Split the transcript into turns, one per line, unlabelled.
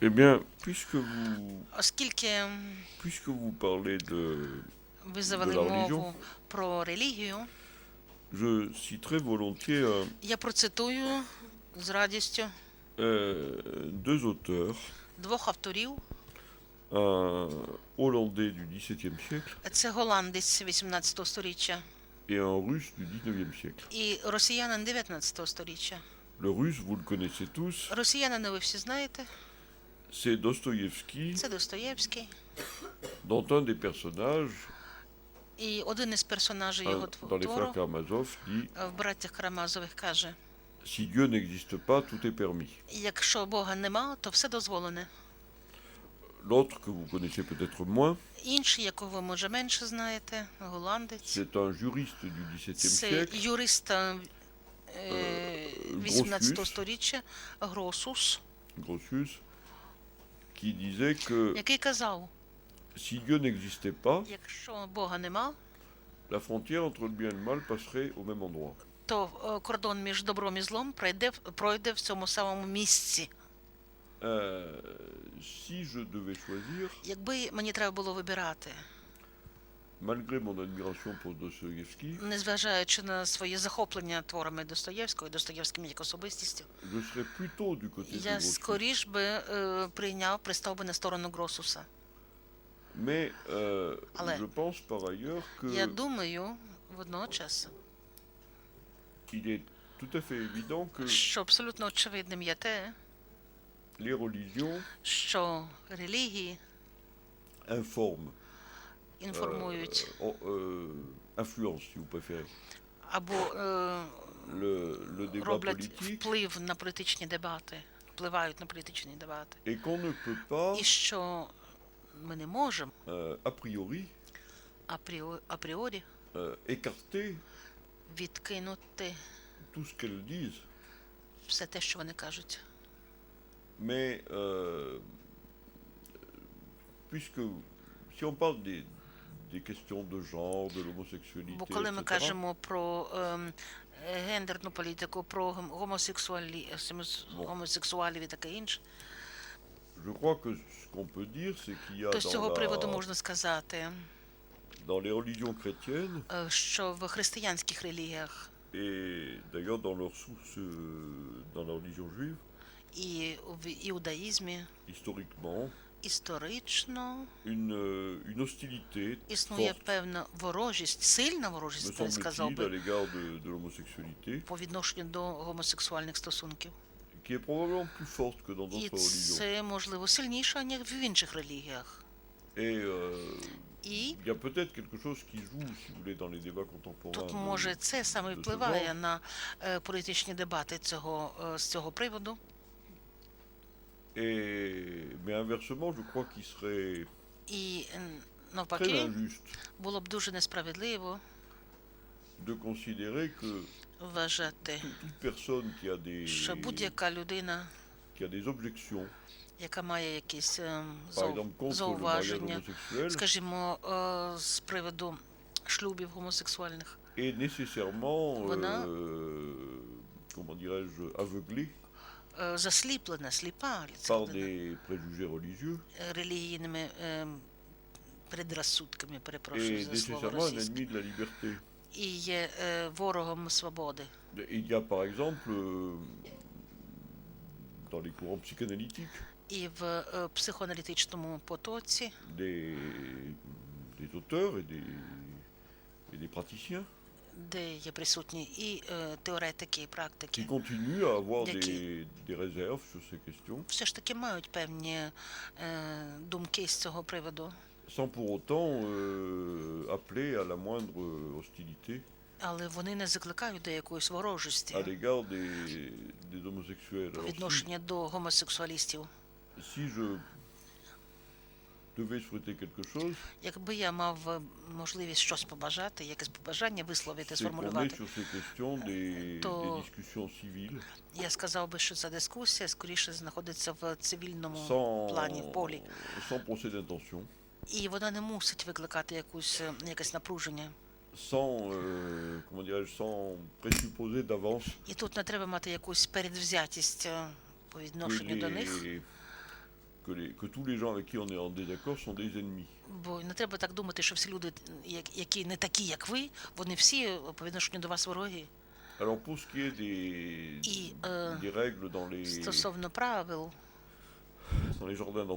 Eh bien, puisque vous,
Оскільки
puisque vous parlez de...
ви завели De
la religion.
мову про релігію,
Je citerai volontiers euh,
я процитую з радістю
euh, deux auteurs,
двох авторів.
un Hollandais du XVIIe siècle
Це голландець 18 століття
et un Russe du XIXe siècle.
і росіянин 19 століття.
Le Russe, vous le connaissez tous,
Росіянина ви всі знаєте,
c'est Dostoïevski,
це Достоєвський.
dont un des personnages,
І один із персонажів
euh,
його
dans les
твору
Karamazov, dit
в братях Карамазових каже:
Si Dieu n'existe pas, tout est permis.
якщо Бога нема, то все дозволене.
L'autre que vous connaissez peut-être moins,
Інший, якого може менше знаєте, голландець.
c'est un juriste du XVIIe
Це
siècle,
юрист е,
Е,
18
Гросюс.
Гросус,
Grotius,
який казав:
si Dieu n'existait pas,
якщо Бога нема,
la frontière entre le bien et le mal passerait au même endroit.
то е, кордон між добром і злом пройде, пройде в цьому самому місці.
Euh, si je devais choisir,
Якби мені треба було вибирати,
malgré mon admiration pour Dostoïevski,
незважаючи на своє захоплення творами Достоєвського і Достоєвським як особистістю, я скоріш би е, прийняв, пристав би на сторону Гросуса.
Mais euh,
Але-
je pense par ailleurs
Я думаю водночас,
il est tout à fait évident que
що абсолютно очевидним є те,
les religions
що релігії
informent,
інформують?
Influencent, si
або е, роблять вплив на політичні дебати, впливають на політичні дебати. І що ми не можемо? Апріорі відкинути. Все те, що вони кажуть.
Mais euh, puisque si on parle des,
Бо коли ми кажемо про ем, гендерну політику, про гомосексуалі, гомосексуалів і таке інше,
je crois que ce qu'on peut dire, c'est qu'il y a
то з
dans,
цього приводу можна сказати,
dans les religions chrétiennes,
е, що в християнських релігіях
et d'ailleurs dans leur source, euh, dans la religion juive,
і в іудаїзмі
historiquement,
історично
une, euh, une hostilité
існує
forte,
певна ворожість, сильна ворожість, я сказав би,
de, de
по відношенню до гомосексуальних стосунків. І це можливо сильніше, ніж в інших релігіях.
Et euh,
І тут може це саме впливає на е, політичні дебати цього е, з цього приводу.
Et, mais inversement, je crois qu'il serait
І е,
très
навпаки,
injuste
було б дуже несправедливо
de considérer que
вважати,
toute personne qui a des,
що будь-яка людина,
qui a des objections,
яка має якісь е,
par
зау-
exemple contre le mariage
зауваження,
homosexuel,
скажімо, е, з приводу шлюбів гомосексуальних,
est nécessairement,
Voilà.
euh, comment dirais-je, aveuglée
е, засліплена, сліпа е, релігійними е, предрассудками, перепрошую за слово російське, і є е, ворогом свободи.
Il y a par exemple, euh, dans les courants psychanalytiques,
І в е, психоаналітичному потоці
des, des auteurs et des, et des praticiens
де є присутні і е, теоретики, і практики,
sur
все ж таки мають певні е, думки з цього приводу,
sans pour autant euh, appeler à la moindre hostilité.
Але вони не закликають до якоїсь ворожості
des, des
по
Alors,
відношенню до гомосексуалістів.
si je
Якби я мав е, можливість щось побажати, якесь побажання висловити, сформулювати,
des,
То- я сказав би, що ця дискусія скоріше знаходиться в цивільному плані, в полі. І вона не мусить викликати якусь е, якесь напруження.
sans, euh, comment dirais-je, sans présupposer d'avance.
І тут не треба мати якусь передвзятість е, по відношенню до них,
que, les, que tous les gens avec qui on est en désaccord sont des ennemis.
Бо не треба так думати, що всі люди, які не такі, як ви, вони всі е, по відношенню до вас вороги.
Alors pour ce qui est des,
Et, euh,
des règles dans les,
Стосовно правил,
dans les jardins